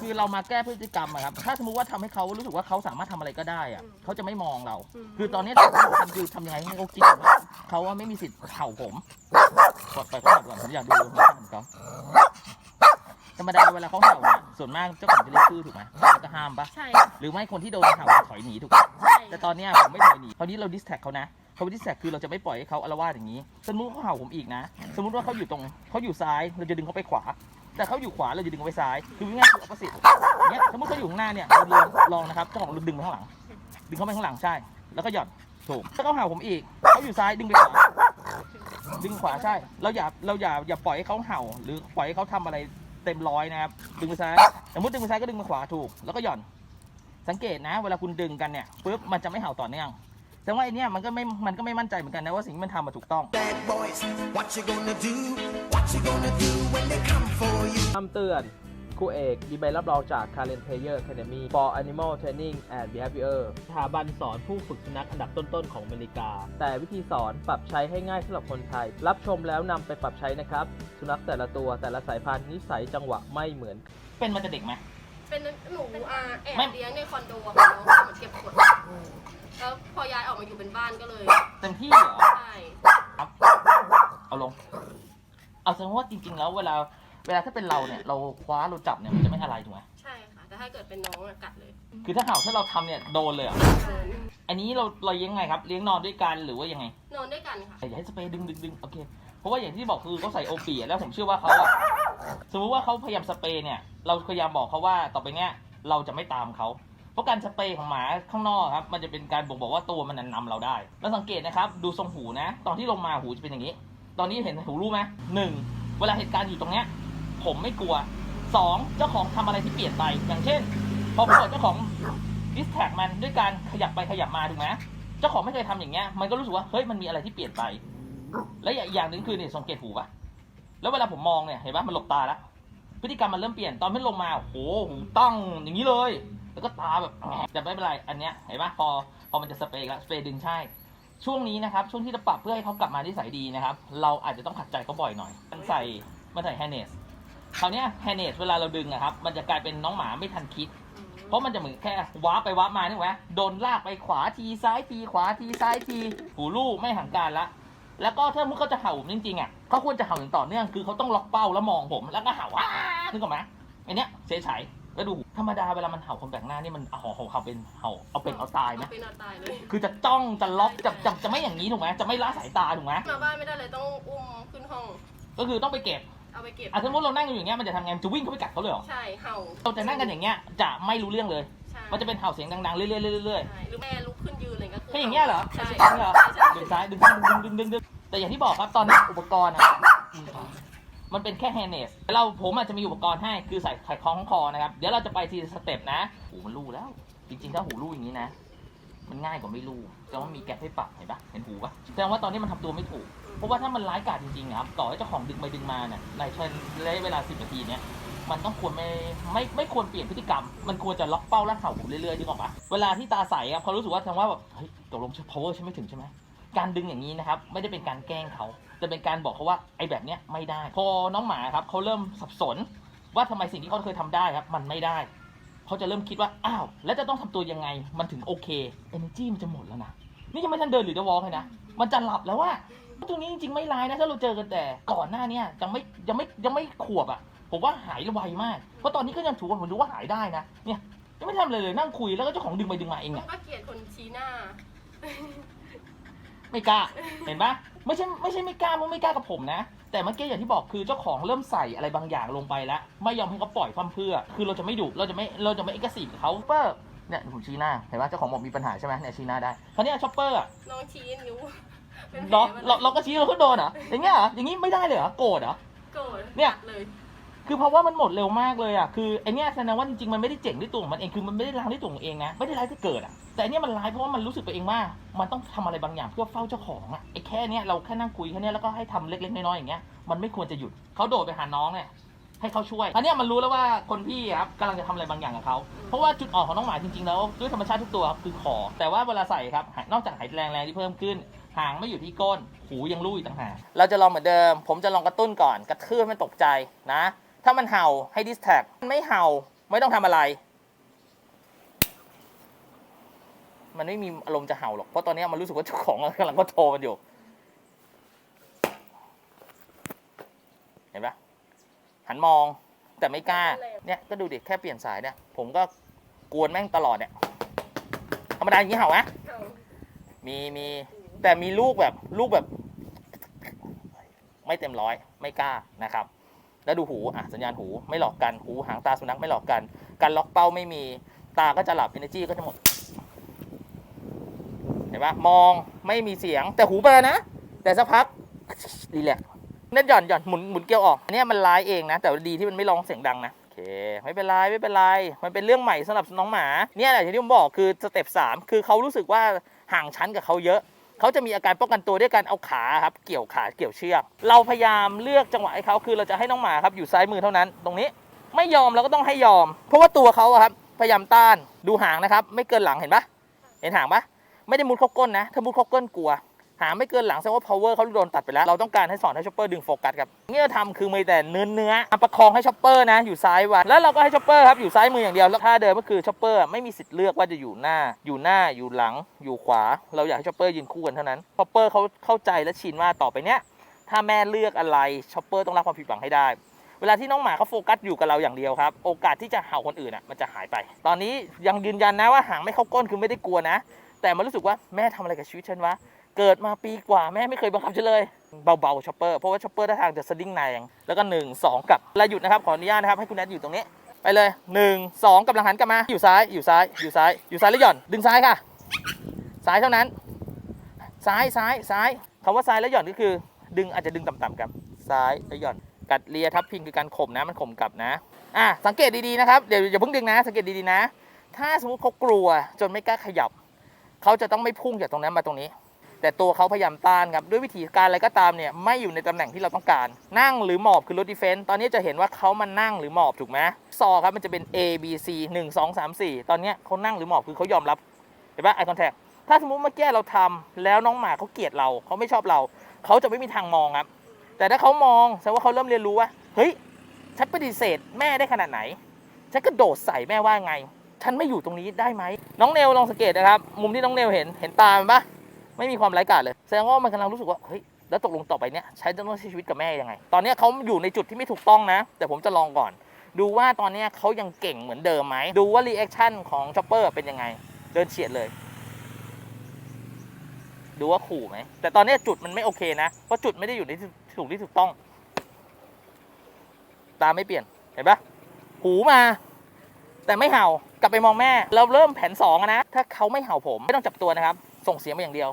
คือเรามาแก้พฤติกรรมอะครับ ถ้าสมมติว่าทำให้เขารู้สึกว่าเขาสามารถทำอะไรก็ได้อะเขาจะไม่มองเรา คือตอนนี้สิ่งที่สำคัญคือทำยังไงให้เขาคิดว่าเขาว่าไม่มีสิทธิ์เห่าผมกดไปเขาเห่าก่อนผมอยากดูธรรมชาติของเขาธรรมดาเวลาเขาเห่าเนี่ยส่วนมากเจ้าของจะเรียกชื่อถูกไหมแล้วก็ห้ามปะใช่หรือไม่คนที่โดนเห่าจะถอยหนีถูกปะ ใช่แต่ตอนเนี้ยผมไม่ถอยหนีคราวนี้เราดิสแท็กเขานะเขาดิสแท็กคือเราจะไม่ปล่อยให้เขาอารวาสอย่างนี้ สมมติว่าเขาเห่าผมอีกนะ สมมติว่าเขาอยู่ตรงเขาอยู่ซ้าย เราจะดึงเขาไปขวา แต่เขาอยู่ขวาเราจะดึงเขาไปซ้าย คือง่ายๆคือ opposite เนี้ยสมมติเขาอยู่ข้างหน้าเนี่ยเราลองลองนะครับเจ้าของเราดึงไปข้างหลัง ดึงเขาไปข้างหลังใช่ แล้วก็หย่อนถูกถ้าเขาเห่าผมอีกเขาอยู่ซ้ายดึงไปขวาดึงขวาใช่ เราอย่าเราอย่าอย่าปล่อยให้เขาเห่า หรือปล่อยให้เขาทำอะไรเต็มร้อยนะครับดึงไปซ้ายสมมติดึงไปซ้ายก็ดึงไปขวาถูก แล้วก็หย่อน สังเกตนะ เวลาคุณดึงกันเนี่ยปุ๊บมันจะไม่เห่าต่อเนื่อง แต่ว่าไอเนี้ยมันก็ไม่มันก็ไม่มั่นใจเหมือนกันนะว่าสิ่งที่มันทำมาถูกต้อง Bad boys, what you gonna do? What you gonna do when they come for you? คำเตือนครูเอกมีใบรับรองจาก Karen Player Academy for Animal Training and Behavior สถาบันสอนผู้ฝึกสุนัขอันดับต้นๆของอเมริกา แต่วิธีสอนปรับใช้ให้ง่ายสำหรับคนไทย รับชมแล้วนำไปปรับใช้นะครับ สุนัขแต่ละตัวแต่ละสายพันธุ์นิสัยจังหวะไม่เหมือน เป็นมาแต่เด็กไหมเป็นหนูอาแอบไม่เลี้ยงในคอนโดของน้องเหมือนเก็บกด แล้วพอย้ายออกมาอยู่เป็นบ้านก็เลยเต็มที่เหรอ ใช่ครับ เอาลง เอาแสดงว่าจริง ๆ แล้ว เวลา เวลาถ้าเป็นเราเนี่ย เราคว้าเราจับเนี่ยมันจะไม่อะไรถูกไหมใช่ค่ะ แต่ถ้าเกิดเป็นน้องอะกัดเลยคือถ้าเห่าถ้าเราทำเนี่ยโดนเลยเหรอะอันนี้เราเราเลี้ยงไงครับ เลี้ยงนอนด้วยกันหรือว่ายังไง นอนด้วยกันค่ะ อย่าให้สเปรย์ดึงดึงดึงโอเค เพราะว่าอย่างที่บอกคือเขาใส่โอปีแล้วผมเชื่อว่าเขาอะสมมุติว่าเขาพยายามสเปรย์เนี่ย เราพยายามบอกเขาว่าต่อไปเนี้ยเราจะไม่ตามเขาเพ ราะการสเปรย์ของหมาข้างนอกครับมันจะเป็นการบ่งบอกว่าตัวมันนะนำเราได้ แล้วสังเกตนะครับ ดูทรงหูนะ ตอนที่ลงมาหูจะเป็นอย่างนี้ ตอนนี้เห็นหูรู้ไหมหนึ่งเวลาเหตุการณ์อยู่ตรงเนี้ยผมไม่กลัวสองเจ้าของทำอะไรที่เปลี่ยนไป อย่างเช่น พอผมบอกเจ้าของดิสแท็กมันด้วยการขยับไปขยับมาถูกไหมเจ้าของไม่เคยทำอย่างเงี้ยมันก็รู้สึกว่าเฮ้ยมันมีอะไรที่เปลี่ยนไป และอีกอย่างหนึ่งคือเนี่ยสังเกตหูปะแล้วเวลาผมมองเนี่ยเห็นปะมันหลบตาแล้วพฤติกรรมมันเริ่มเปลี่ยนตอนไม่ลงมาโอ้โหหูตั้งอย่างนี้เลย แล้วก็ตาแบบแต่ไม่เป็นไรอันเนี้ยเห็นปะพอพอมันจะสเปรย์แล้วสเปรย์ดึงใช่ ช่วงนี้นะครับ ช่วงที่จะปรับเพื่อให้เขากลับมาที่สายดีนะครับ เราอาจจะต้องขัดใจเขาบ่อยหน่อย มันใส่มันใส่แฮนเนสคราวเนี้ยแฮนเนสเวลาเราดึงอะครับ มันจะกลายเป็นน้องหมาไม่ทันคิด เพราะมันจะเหมือนแค่ว้าไปว้ามานี่ไหมโดนลากไปขวาทีซ้ายทีขวาทีซ้ายทีหูลูกไม่ห่างการละ แล้วก็ถ้ามุกเขาจะเห่าผมจริงๆอะเขาควรจะเห่าอย่างต่อเนื่องคือเขาต้องล็อกเป้าแล้วมองผมแล้วก็เห่าว้านึกออกไหมไอเนี้ยเฉยฉแล้วดู ธรรมดาเวลามันเห่าคนแปลกหน้านี่มันเอาเห่าเห่าเป็นเห่าเอาเป็นเอาตายไหมเป็นเอาตายเลยคือจะจ้องจะล็อกจะจะจะไม่อย่างนี้ถูกไหมจะไม่ละสายตาถูกไหมมาบ้านไม่ได้เลยต้องอุ้มขึ้นห้อง ก็คือต้องไปเก็บเอาไปเก็บอะสมมติเรานั่งอยู่อย่างเงี้ยมันจะทำไงมันจะวิ่งเข้าไปกัดเขาเลยเหรอใช่เห่าเราจะนั่งกันอย่างเงี้ยจะไม่รู้เรื่องเลยใช่มันจะเป็นเห่าเสียงดังๆเรื่อยๆเรื่อยๆ ใช่หรือแม่ลุกขึ้นยืนอะไรก็คือถ้าอย่างเงี้ยเหรอใช่ ใช่เหรอใช่ดึงซ้ายดึงซ้ายดึงดึงดึงดึงแต่อย่างที่บอกครับตอนนี้อุปกรณ์อะ มันเป็นแค่แฮนเนสเราผมอาจจะมีอุปกรณ์ให้คือใส่ไขคล้องคอนะครับ เดี๋ยวเราจะไปทีสเต็ปนะหูมันรูแล้ว จริงๆ ถ้าหูรูอย่างนี้นะ มันง่ายกว่าไม่รูแต่ว่ามีแก๊ปให้ปรับเห็นปะเห็นหูปะแสดงว่าตอนนี้มันทำตัวไม่ถูก เพราะว่าถ้ามันร้ายกาจจริงๆครับ ต่อให้เจ้าของดึงไปดึงมาเนี่ยในเทรนระยะเวลา 10 นาทีเนี่ยมันต้องควรไม่ไม่ไม่ควรเปลี่ยนพฤติกรรม มันควรจะล็อกเป้าแล้วเห่าผมเรื่อยๆดึงออกปะเวลาที่ตาใสครับเขารู้สึกว่าแสดงว่าแบบเฮ้ยตกลง power ฉันไม่ถึงใช่ไหมการดึงอย่างนี้นะครับ ไม่ได้เป็นการแกล้งเขา แต่เป็นการบอกเขาว่าไอ้แบบเนี้ยไม่ได้ พอน้องหมาครับเขาเริ่มสับสน ว่าทำไมสิ่งที่เขาเคยทำได้ครับ มันไม่ได้เขาจะเริ่มคิดว่าอ้าวแล้วจะต้องทำตัวยังไง มันถึงโอเค energy มันจะหมดแล้วนะนี่ยังไม่ทันเดินหรือจะวอล์กเลยนะมันจะหลับแล้วว่าตรงนี้จริงๆไม่ร้ายนะถ้าเราเจอกันแต่ก่อนหน้าเนี้ยังไม่ยังไม่ยังไม่ขวบอะผมว่าหายไวมาก เพราะตอนนี้ก็ยังถือว่าผมรู้ว่าหายได้นะ เนี่ยยังไม่ทำอะไรเลยนั่งคุยแล้วก็เจ้าของดึงไปดึงมาเองเนี่ยก็เกลียดคนชี้หน้า ไม่กล้า เห็นปะไม่ใช่ไม่ใช่ไม่กล้ามึงไม่กล้ากับผมนะ แต่เมื่อกี้อย่างที่บอกคือเจ้าของเริ่มใส่อะไรบางอย่างลงไปแล้วไม่ยอมให้เขาปล่อยฟั่มเพื่อ คือเราจะไม่ดุเราจะไม่เราจะไม่เอ็กซ์ซีฟกับเขาเปอร์เนี่ยผมชี้หน้าเห็นปะเจ้าของบอกมีปัญหาใช่ไหมเนี่ยชี้หน้าได้คราวเนี้ช็อปเปอร์อะน้องชี้นิ้วเป็นเราแผลเราเราก็ชี้เราก็โดนเหรออย่างเงี้ยเหรออย่างงี้ไม่ได้เลยเหรอโกรธเหรอโกรธเนี่ยเลย คือเพราะว่ามันหมดเร็วมากเลยอะ คือไอเนี้ยแสดงว่าจริงๆมันไม่ได้เจ๋งด้วยตัวของมันเอง คือมันไม่ได้ร้ายด้วยตัวของเองนะ ไม่ได้ร้ายที่เกิดอะ แต่อันเนี้ยมันร้ายเพราะว่ามันรู้สึกไปเองว่า มันต้องทำอะไรบางอย่างเพื่อเฝ้าเจ้าของอะ ไอแค่เนี้ยเราแค่นั่งคุยแค่เนี้ยแล้วก็ให้ทำเล็กๆน้อยๆอย่างเงี้ย มันไม่ควรจะหยุดเขาโดดไปหาน้องเนี่ยให้เขาช่วย อันเนี้ยมันรู้แล้วว่าคนพี่ครับกำลังจะทำอะไรบางอย่างกับเขา เพราะว่าจุดอ่อนของน้องหมาจริงๆแล้วด้วยธรรมชาติทุกตัวครับคือคอ แต่ว่าเวลาใส่ครับ นอกจากหายแรงแรงที่เพิ่มขึ้น หางไม่อยู่ที่ก้น หูยังรู้อีกต่างหาก เราจะลองเหมือนเดิม ผมจะลองกระตุ้นก่อน กระทืบมันตกใจนะ ถ้ามันเห่าให้ดิสแท็กไม่เห่าไม่ต้องทำอะไร มันไม่มีอารมณ์จะเห่าหรอก เพราะตอนนี้มันรู้สึกว่าเจ้าของกำลังก็โทรมันอยู่ เห็นปะหันมองแต่ไม่กล้า เนี่ยก็ดูดิแค่เปลี่ยนสายเนี่ย ผมก็กวนแม่งตลอดเนี่ย ธรรมดาอย่างนี้เห่าไหมเอามีมีแต่มีลูกแบบลูกแบบ ไม่เต็มร้อย ไม่กล้านะครับ แล้วดูหูอะสัญญาณหูไม่หลอกกันหูหางตาสุนัขไม่หลอกกันการล็อกเป้าไม่มีตาก็จะหลับ energy ก็จะหมดเห็นปะมองไม่มีเสียงแต่หูเบลอนะ แต่สักพักรีแลกนั่นหย่อนหย่อนหมุนหมุนเกลียวออกอันเนี้ยมันร้ายเองนะ แต่ดีที่มันไม่ร้องเสียงดังนะโอเคไม่เป็นไรไม่เป็นไรมันเป็นเรื่องใหม่สำหรับน้องหมาเนี่ยแหละที่ผมบอกคือสเต็ปสามคือเขารู้สึกว่าห่างชั้นกับเขาเยอะ เขาจะมีอาการป้องกันตัวด้วยการเอาขาครับเกี่ยวขาเกี่ยวเชือกเราพยายามเลือกจังหวะให้เขาคือเราจะให้น้องหมาครับอยู่ซ้ายมือเท่านั้น ตรงนี้ไม่ยอมเราก็ต้องให้ยอม เพราะว่าตัวเขาครับพยายามต้านดูหางนะครับ ไม่เกินหลังเห็นปะเห็นหางปะไม่ได้มุดเข้าก้นนะ ถ้ามุดเข้าก้นกลัว หาไม่เกินหลังแสดงว่า power เขาโดนตัดไปแล้ว เราต้องการให้สอนให้ชอปเปอร์ดึงโฟกัสครับนี่เราทำคือมีแต่เนื้อเนื้อประคองให้ชอปเปอร์นะอยู่ซ้ายวันแล้วเราก็ให้ชอปเปอร์ครับอยู่ซ้ายมืออย่างเดียวแล้วท่าเดิมก็คือชอปเปอร์ไม่มีสิทธิ์เลือกว่าจะอยู่หน้า อยู่หน้าอยู่หลัง อยู่ขวา เราอยากให้ชอปเปอร์ยืนคู่กันเท่านั้นชอปเปอร์เขาเข้าใจและชินว่าต่อไปเนี้ยถ้าแม่เลือกอะไรชอปเปอร์ต้องรับความผิดหวังให้ได้เวลาที่น้องหมาเขาโฟกัสอยู่กับเราอย่างเดียวครับโอกาสที่จะเห่าคนอื่นอะมันจะหายไป ตอนนี้ยังยืนยันนะว่าหางไม่เข้าก้นคือไม่ได้กลัวนะ แต่มันรู้สึกว่าแม่ทำอะไรกับชีวิตฉันวะ เกิดมาปีกว่าแม่ไม่เคยบังคับฉันเลย เบาๆชอปเปอร์เพราะว่าชอปเปอร์ท่าทางจะสดิ้งแรงแล้วก็ 1 2กับแล้วหยุดนะครับขออนุญาตนะครับให้คุณแนทอยู่ตรงนี้ ไปเลย 1 2กับหลังหันกลับมาอยู่ซ้ายอยู่ซ้ายอยู่ซ้ายอยู่ซ้ายแล้วหย่อน ดึงซ้ายค่ะ ซ้ายเท่านั้น ซ้ายซ้ายซ้ายคำว่าซ้ายแล้วหย่อนก็คือ ดึงอาจจะดึงต่ำๆครับซ้ายแล้วหย่อน กัดเลียทับพิงคือการข่มนะมันข่มกลับนะอะสังเกตดีๆนะครับเดี๋ยวอย่าเพิ่งดึงนะ สังเกตดีๆนะ ถ้าสมมติเขากลัวจนไม่กล้าขยับเขาจะต้องไม่พุ่งจากตรงนั้นมาตรงนี้ แต่ตัวเขาพยายามต้านครับด้วยวิธีการอะไรก็ตามเนี่ยไม่อยู่ในตำแหน่งที่เราต้องการ นั่งหรือหมอบคือรถดีเฟนต์ตอนนี้จะเห็นว่าเขามานั่งหรือหมอบถูกไหมซอครับมันจะเป็น A B C 1 2 3 4 ตอนนี้เขานั่งหรือหมอบคือเขายอมรับเห็นปะไอคอนแทคถ้าสมมติเมื่อกี้เราทำแล้วน้องหมาเขาเกลียดเราเขาไม่ชอบเราเขาจะไม่มีทางมองครับ แต่ถ้าเขามองแสดงว่าเขาเริ่มเรียนรู้ว่าเฮ้ยฉันปฏิเสธแม่ได้ขนาดไหนฉันกระโดดใส่แม่ว่าไง ฉันไม่อยู่ตรงนี้ได้ไหมน้องเนลลองสังเกตนะครับ มุมที่น้องเนลเห็นเห็นตามันปะ ไม่มีความไร้กาจเลย แสดงว่ามันกำลังรู้สึกว่า เฮ้ย แล้วตกลงต่อไปเนี้ยใช้จะต้องใช้ชีวิตกับแม่ยังไง ตอนนี้เขาอยู่ในจุดที่ไม่ถูกต้องนะ แต่ผมจะลองก่อน ดูว่าตอนนี้เขายังเก่งเหมือนเดิมไหม ดูว่ารีแอคชั่นของชอปเปอร์เป็นยังไง เดินเฉียดเลย ดูว่าขู่ไหม แต่ตอนนี้จุดมันไม่โอเคนะ เพราะจุดไม่ได้อยู่ในถูกที่ถูกต้อง ตาไม่เปลี่ยน เห็นปะหูมา แต่ไม่เห่ากลับไปมองแม่ เราเริ่มแผนสองนะ ถ้าเขาไม่เห่าผม ไม่ต้องจับตัวนะครับ ส่งเสียงมาอย่างเดียว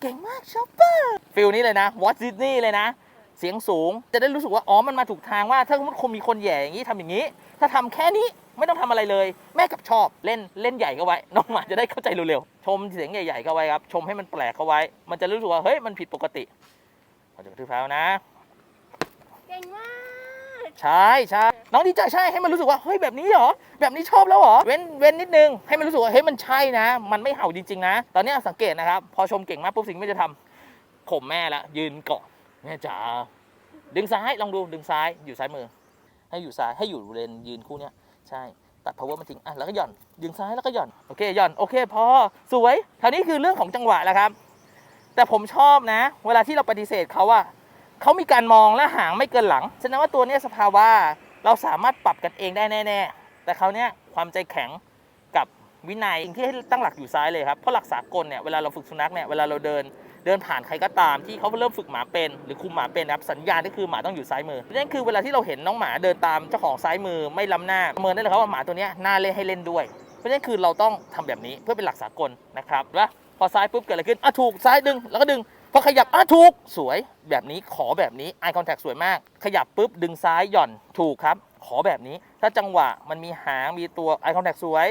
เก่งมากชอปเปอร์ฟิลนี้เลยนะวอตซิดนี่เลยนะ เสียงสูงจะได้รู้สึกว่า อ๋อ มันมาถูกทางว่า ถ้าสมมติคนมีคนแหย่อย่างนี้ทำอย่างนี้ ถ้าทำแค่นี้ไม่ต้องทำอะไรเลย แม่กับชอบเล่นเล่นใหญ่เข้าไว้ น้องหมาจะได้เข้าใจเร็วๆ ชมเสียงใหญ่ๆเข้าไว้ครับ ชมให้มันแปลกเข้าไว้ มันจะรู้สึกว่า เฮ้ย มันผิดปกติเราจะกระทืบเท้านะ เก่งมาก ใช่ใช่น้องดีใจใช่ให้มันรู้สึกว่าเฮ้ยแบบนี้เหรอแบบนี้ชอบแล้วเหรอเว้นเว้นนิดนึงให้มันรู้สึกว่าเฮ้ยมันใช่นะ มันไม่เห่าจริงๆนะ ตอนนี้สังเกตนะครับ พอชมเก่งมากปุ๊บสิ่งที่จะทำข่มแม่ละยืนเกาะแม่จ๋าดึงซ้ายลองดูดึงซ้ายอยู่ซ้ายมือ ให้อยู่ซ้ายให้อยู่เลนยืนคู่เนี้ยใช่ตัด power มาทิ้งอะแล้วก็หย่อนดึงซ้ายแล้วก็หย่อนโอเคหย่อนโอเคพอสวยคราวนี้คือเรื่องของจังหวะแล้วครับ แต่ผมชอบนะ เวลาที่เราปฏิเสธเขาอะ เขามีการมองและหางไม่เกินหลังแสดงว่าตัวนี้สภาวะเราสามารถปรับกันเองได้แน่ๆ แต่เขาเนี้ยความใจแข็งกับวินัยที่ให้ตั้งหลักอยู่ซ้ายเลยครับ เพราะหลักสากลเนี่ยเวลาเราฝึกสุนัขเนี่ยเวลาเราเดินเดินผ่านใครก็ตามที่เขาเริ่มฝึกหมาเป็น หรือคุมหมาเป็นนะครับสัญญาณก็คือหมาต้องอยู่ซ้ายมือนั่นคือเวลาที่เราเห็นน้องหมาเดินตามเจ้าของซ้ายมือไม่ล้ำหน้าประเมินได้เลยครับว่าหมาตัวนี้น่าเล่นให้เล่นด้วย เพราะนั่นคือเราต้องทำแบบนี้เพื่อเป็นหลักสากลนะครับว่าพอซ้ายปุ๊บเกิดอะไรขึ้นอะถูกซ้ายดึงแล้วก็ดึง พอขยับอะถูกสวยแบบนี้ขอแบบนี้ eye contact สวยมาก ขยับปุ๊บดึงซ้ายหย่อนถูกครับ ขอแบบนี้ ถ้าจังหวะมันมีหางมีตัว eye contact สวย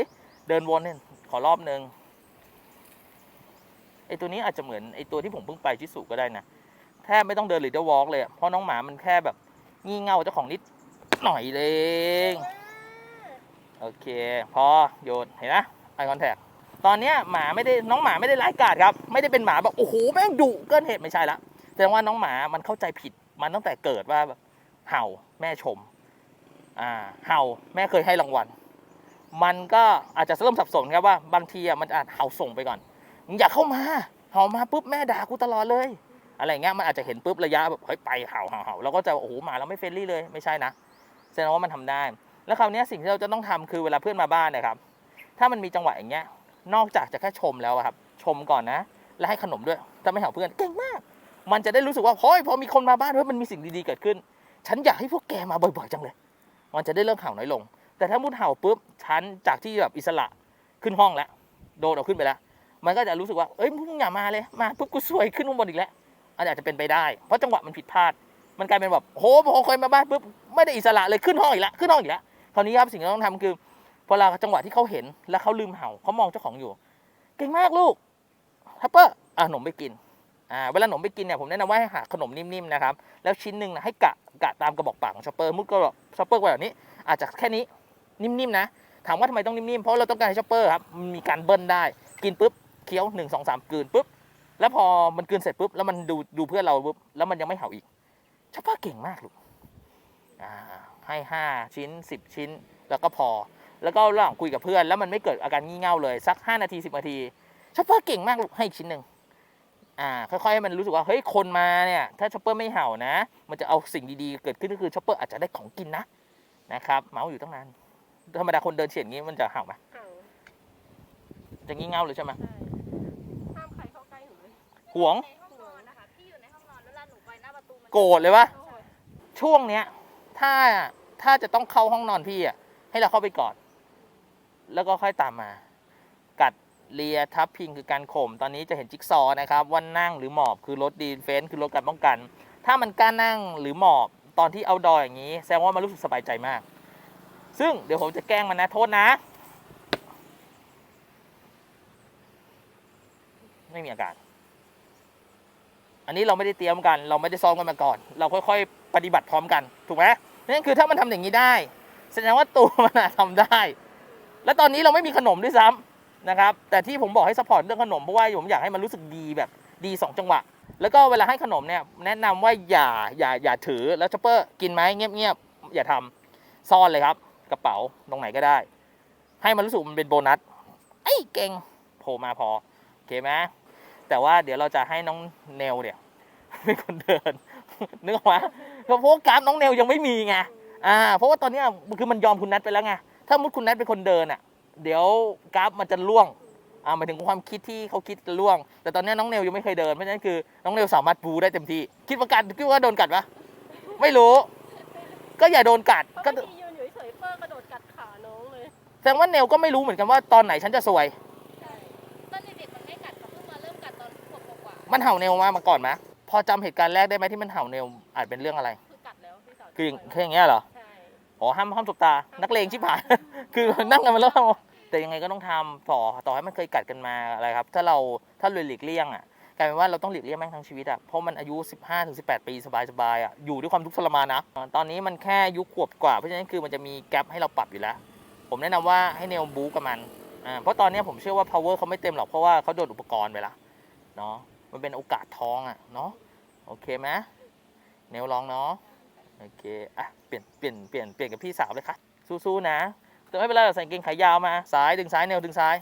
เดินวนเนี่ยขอรอบหนึ่งไอตัวนี้อาจจะเหมือนไอตัวที่ผมเพิ่งไปชิสุก็ได้นะแทบไม่ต้องเดินหรือจะวอล์กเลย เพราะน้องหมามันแค่แบบงี่เง่าเจ้าของนิดหน่อยเลยโอเค พอโยนเห็นนะ eye contact ตอนเนี้ยหมาไม่ได้น้องหมาไม่ได้ร้ายกาจครับ ไม่ได้เป็นหมาแบบโอ้โหแม่งดุเกินเหตุไม่ใช่ละแสดงว่าน้องหมามันเข้าใจผิดมันตั้งแต่เกิดว่าเห่าแม่ชมอ่าเห่าแม่เคยให้รางวัล มันก็อาจจะเริ่มสับสนครับว่าบางทีอะมันอาจเห่าส่งไปก่อนมึงอย่าเข้ามาเห่ามาปุ๊บแม่ด่ากูตลอดเลย อะไรเงี้ยมันอาจจะเห็นปุ๊บระยะแบบเฮ้ยไปเห่าเห่าเห่าเราก็จะโอ้โหมาแล้วไม่เฟรนลี่เลยไม่ใช่นะแสดงว่ามันทำได้ แล้วคราวนี้สิ่งที่เราจะต้องทำคือเวลาเพื่อนมาบ้านนะครับ ถ้ามันมีจังหวะอย่างเงี้ย นอกจากจะแค่ชมแล้วอะครับ ชมก่อนนะ แล้วให้ขนมด้วยถ้าไม่เห่าเพื่อนเก่งมาก มันจะได้รู้สึกว่าเฮ้ยพอมีคนมาบ้านเฮ้ยมันมีสิ่งดีๆเกิดขึ้น ฉันอยากให้พวกแกมาบ่อยๆจังเลย มันจะได้เริ่มเห่าน้อยลง แต่ถ้ามุดเห่าปุ๊บฉันจากที่แบบอิสระขึ้นห้องแล้วโดนเอาขึ้นไปแล้ว มันก็จะรู้สึกว่าเอ้ยมึงอย่ามาเลยมาปุ๊บกูสวยขึ้นข้างบนอีกแล้วอันอาจจะเป็นไปได้ เพราะจังหวะมันผิดพลาด มันกลายเป็นแบบโหพอเคยมาบ้านปุ๊บไม่ได้อิสระเลยขึ้นห้องอีกแล้วขึ้นห้องอีกแล้วคราวนี้ครับสิ่งที่ต้องทำคือ พอเราจังหวะที่เขาเห็นแล้วเขาลืมเห่าเขามองเจ้าของอยู่ เก่งมากลูกทัปเปอร์อะขนมไปกินอ่าเวลาขนมไปกินเนี่ยผมแนะนำว่าให้หาขนมนิ่มๆนะครับแล้วชิ้นหนึ่งนะให้กะกะตามกระบอกปากของชอปเปอร์มุดก็ชอปเปอร์แบบนี้ อาจจะแค่นี้นิ่มๆนะถามว่าทำไมต้องนิ่มๆเพราะเราต้องการให้ชอปเปอร์ครับมันมีการเบิ้ลได้กินปุ๊บเคี้ยวหนึ่งสองสามกลืนปุ๊บแล้วพอมันกลืนเสร็จปุ๊บแล้วมันดูดูเพื่อนเราปุ๊บแล้วมันยังไม่เห่าอีกชอปเปอร์เก่งมากลูกอ่าให้ห้าชิ้นสิบชิ้นแล้วก็พอ แล้วก็ระหว่างคุยกับเพื่อน แล้วมันไม่เกิดอาการงี่เง่าเลยสักห้านาทีสิบนาทีชอปเปอร์เก่งมากลูกให้อีกชิ้นหนึ่งอ่าค่อยๆให้มันรู้สึกว่าเฮ้ยคนมาเนี่ยถ้าชอปเปอร์ไม่เห่านะ มันจะเอาสิ่งดีๆเกิดขึ้นก็คือชอปเปอร์อาจจะได้ของกินนะนะครับเมาส์อยู่ตั้งนานธรรมดาคนเดินเฉียดอย่างนี้มันจะเห่าไหมเห่าจะงี่เง่าเลยใช่ไหมใช่ห้ามใครเข้าใกล้หนูเลยหวงในห้องนอนนะคะพี่อยู่ในห้องนอนเวลาหนูไปหน้าประตูมันโกรธเลยวะโอ้ยช่วงเนี้ยถ้าถ้าจะต้องเข้าห้องนอนพี่อะให้เราเข้าไปก่อน แล้วก็ค่อยตามมา กัดเลียทับพิงคือการข่มตอนนี้จะเห็นจิ๊กซอนะครับว่านั่งหรือหมอบคือลดดีเฟนส์คือลดการป้องกัน ถ้ามันกล้านั่งหรือหมอบตอนที่เอาดอยอย่างนี้ แสดงว่ามันรู้สึกสบายใจมาก ซึ่งเดี๋ยวผมจะแกล้งมันนะโทษนะ ไม่มีอาการ อันนี้เราไม่ได้เตรียมกัน เราไม่ได้ซ้อมกันมาก่อน เราค่อยๆ ปฏิบัติพร้อมกัน ถูกไหมนั่นคือถ้ามันทำอย่างนี้ได้ แสดงว่าตัวมันทำได้ แล้วตอนนี้เราไม่มีขนมด้วยซ้ำนะครับ แต่ที่ผมบอกให้สปอร์ตเรื่องขนมเพราะว่าผมอยากให้มันรู้สึกดีแบบดีสองจังหวะ แล้วก็เวลาให้ขนมเนี่ยแนะนำว่าอย่าอย่าอย่าถือแล้วชอปเปอร์กินไหมเงียบๆอย่าทำซ่อนเลยครับ กระเป๋าตรงไหนก็ได้ ให้มันรู้สึกมันเป็นโบนัสไอ้เก่งโผล่มาพอโอเคไหมแต่ว่าเดี๋ยวเราจะให้น้องเนลเนี่ยเป็นคนเดินนึกออกไหมเพราะว่ากราฟน้องเนลยังไม่มีไงอ่าเพราะว่าตอนนี้คือมันยอมคุณนัทไปแล้วไง ถ้ามุดคุณนัทเป็นคนเดินอะ เดี๋ยวกราฟมันจะล่วงอ่าหมายถึงความคิดที่เขาคิดจะล่วง แต่ตอนเนี้ยน้องเนลยังไม่เคยเดินเพราะฉะนั้นคือน้องเนลสามารถบูได้เต็มที่ คิดว่ากัดคิดว่าโดนกัดปะไม่รู้ ก็อย่าโดนกัดเพราะก็บางทียืนอยู่เฉยๆเปอร์กระโดดกัดขาน้องเลย แสดงว่าเนลก็ไม่รู้เหมือนกันว่าตอนไหนฉันจะสวย ใช่ตอนเด็กๆมันไม่กัดเขาเพิ่งมาเริ่มกัดตอนขวบกว่าๆมันเห่าเนลมามาก่อนไหมพอจำเหตุการณ์แรกได้ไหมที่มันเห่าเนลอาจเป็นเรื่องอะไรคือกัดแล้วพี่สาวคืออย่างแค่อย่างเงี้ยเหรอใช่ อ๋อห้ามห้ามสบตา นักเลงชิบหาย คือนั่งกันมาแล้วแต่ยังไงก็ต้องทำต่อต่อให้มันเคยกัดกันมาอะไรครับ ถ้าเราถ้าเลยหลีกเลี่ยงอะกลายเป็นว่าเราต้องหลีกเลี่ยงแม่งทั้งชีวิตอะเพราะมันอายุ 15ถึง18 ปีสบายๆอะอยู่ด้วยความทุกข์ทรมานนะตอนนี้มันแค่ยุคขวบกว่าเพราะฉะนั้นคือมันจะมีแกลบให้เราปรับอยู่แล้ว ผมแนะนำว่าให้เนลบู๊กับมันอ่าเพราะตอนนี้ผมเชื่อว่า power เขาไม่เต็มหรอกเพราะว่าเขาโดนอุปกรณ์ไปละเนาะมันเป็นโอกาสทองอะเนาะโอเคไหมเนลลองเนาะ โอเค อะ เปลี่ยน เปลี่ยน เปลี่ยน เปลี่ยนกับพี่สาวเลยค่ะ สู้ๆนะ แต่ไม่เป็นไรเราใส่เกงขายาวมาซ้าย ดึงซ้ายแนวดึงซ้าย